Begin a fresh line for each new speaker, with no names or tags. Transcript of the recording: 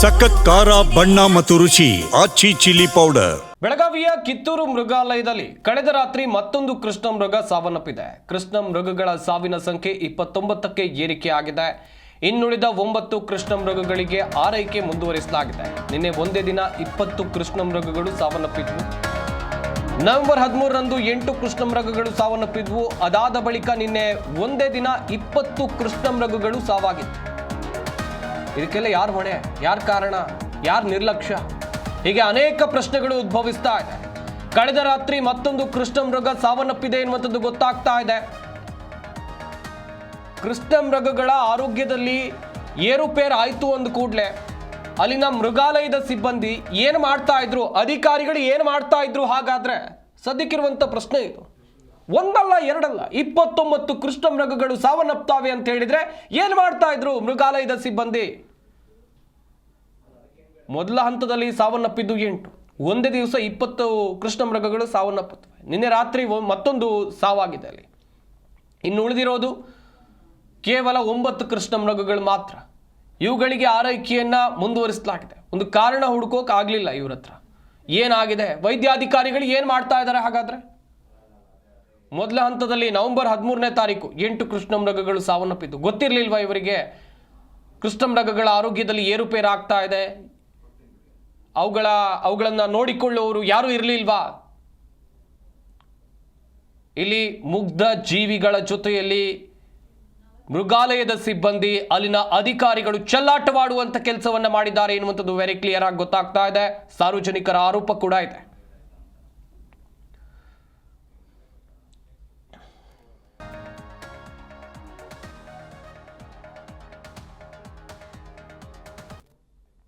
ಸಖತ್ ಖಾರ, ಬಣ್ಣ ಮತ್ತು ರುಚಿ, ಆಚಿ ಚಿಲ್ಲಿ ಪೌಡರ್.
ಬೆಳಗಾವಿಯ ಕಿತ್ತೂರು ಮೃಗಾಲಯದಲ್ಲಿ ಕಳೆದ ರಾತ್ರಿ ಮತ್ತೊಂದು ಕೃಷ್ಣ ಮೃಗ ಸಾವನ್ನಪ್ಪಿದೆ. ಕೃಷ್ಣ ಮೃಗಗಳ ಸಾವಿನ ಸಂಖ್ಯೆ ಇಪ್ಪತ್ತೊಂಬತ್ತಕ್ಕೆ ಏರಿಕೆ ಆಗಿದೆ. ಇನ್ನುಳಿದ ಒಂಬತ್ತು ಕೃಷ್ಣ ಮೃಗಗಳಿಗೆ ಆರೈಕೆ ಮುಂದುವರಿಸಲಾಗಿದೆ. ನಿನ್ನೆ ಒಂದೇ ದಿನ ಇಪ್ಪತ್ತು ಕೃಷ್ಣ ಮೃಗಗಳು ಸಾವನ್ನಪ್ಪಿದ್ವು. ನವೆಂಬರ್ ಹದಿಮೂರರಂದು ಎಂಟು ಕೃಷ್ಣ ಮೃಗಗಳು ಸಾವನ್ನಪ್ಪಿದ್ವು. ಅದಾದ ಬಳಿಕ ನಿನ್ನೆ ಒಂದೇ ದಿನ ಇಪ್ಪತ್ತು ಕೃಷ್ಣ ಮೃಗಗಳು ಸಾವಾಗಿತ್ತು. ಇದಕ್ಕೆಲ್ಲ ಯಾರು ಹೊಣೆ? ಯಾರು ಕಾರಣ? ಯಾರು ನಿರ್ಲಕ್ಷ್ಯ? ಹೀಗೆ ಅನೇಕ ಪ್ರಶ್ನೆಗಳು ಉದ್ಭವಿಸ್ತಾ ಇದೆ. ಕಳೆದ ರಾತ್ರಿ ಮತ್ತೊಂದು ಕೃಷ್ಣ ಮೃಗ ಸಾವನ್ನಪ್ಪಿದೆ ಎನ್ನುವಂಥದ್ದು ಗೊತ್ತಾಗ್ತಾ ಇದೆ. ಕೃಷ್ಣ ಮೃಗಗಳ ಆರೋಗ್ಯದಲ್ಲಿ ಏರುಪೇರು ಆಯಿತು ಅಂದ ಕೂಡಲೇ ಅಲ್ಲಿನ ಮೃಗಾಲಯದ ಸಿಬ್ಬಂದಿ ಏನು ಮಾಡ್ತಾ ಇದ್ರು? ಅಧಿಕಾರಿಗಳು ಏನು ಮಾಡ್ತಾ ಇದ್ರು? ಹಾಗಾದ್ರೆ ಸದ್ಯಕ್ಕಿರುವಂಥ ಪ್ರಶ್ನೆ ಇದು. ಒಂದಲ್ಲ, ಎರಡಲ್ಲ, ಇಪ್ಪತ್ತೊಂಬತ್ತು ಕೃಷ್ಣ ಮೃಗಗಳು ಸಾವನ್ನಪ್ತಾವೆ ಅಂತ ಹೇಳಿದ್ರೆ ಏನು ಮಾಡ್ತಾ ಇದ್ರು ಮೃಗಾಲಯದ ಸಿಬ್ಬಂದಿ? ಮೊದಲ ಹಂತದಲ್ಲಿ ಸಾವನ್ನಪ್ಪಿದ್ದು ಎಂಟು. ಒಂದೇ ದಿವಸ ಇಪ್ಪತ್ತು ಕೃಷ್ಣ ಮೃಗಗಳು ಸಾವನ್ನಪ್ಪುತ್ತವೆ. ನಿನ್ನೆ ರಾತ್ರಿ ಮತ್ತೊಂದು ಸಾವಾಗಿದೆ ಅಲ್ಲಿ. ಇನ್ನು ಉಳಿದಿರೋದು ಕೇವಲ ಒಂಬತ್ತು ಕೃಷ್ಣ ಮೃಗಗಳು ಮಾತ್ರ. ಇವುಗಳಿಗೆ ಆರೈಕೆಯನ್ನು ಮುಂದುವರಿಸಲಾಗಿದೆ. ಒಂದು ಕಾರಣ ಹುಡುಕೋಕೆ ಆಗಲಿಲ್ಲ ಇವ್ರ ಹತ್ರ. ಏನಾಗಿದೆ? ವೈದ್ಯಾಧಿಕಾರಿಗಳು ಏನು ಮಾಡ್ತಾ ಇದ್ದಾರೆ ಹಾಗಾದ್ರೆ? ಮೊದಲ ಹಂತದಲ್ಲಿ ನವೆಂಬರ್ ಹದಿಮೂರನೇ ತಾರೀಕು ಎಂಟು ಕೃಷ್ಣ ಮೃಗಗಳು ಸಾವನ್ನಪ್ಪಿದ್ದು. ಗೊತ್ತಿರಲಿಲ್ವಾ ಇವರಿಗೆ? ಕೃಷ್ಣ ಮೃಗಗಳ ಆರೋಗ್ಯದಲ್ಲಿ ಏರುಪೇರಾಗ್ತಾ ಇದೆ. ಅವುಗಳ, ಅವುಗಳನ್ನು ನೋಡಿಕೊಳ್ಳುವವರು ಯಾರೂ ಇರಲಿಲ್ವಾ? ಇಲ್ಲಿ ಮುಗ್ಧ ಜೀವಿಗಳ ಜೊತೆಯಲ್ಲಿ ಮೃಗಾಲಯದ ಸಿಬ್ಬಂದಿ, ಅಲ್ಲಿನ ಅಧಿಕಾರಿಗಳು ಚೆಲ್ಲಾಟವಾಡುವಂಥ ಕೆಲಸವನ್ನು ಮಾಡಿದ್ದಾರೆ ಎನ್ನುವಂಥದ್ದು ವೆರಿ ಕ್ಲಿಯರ್ ಆಗಿ ಗೊತ್ತಾಗ್ತಾ ಇದೆ. ಸಾರ್ವಜನಿಕರ ಆರೋಪ ಕೂಡ ಇದೆ.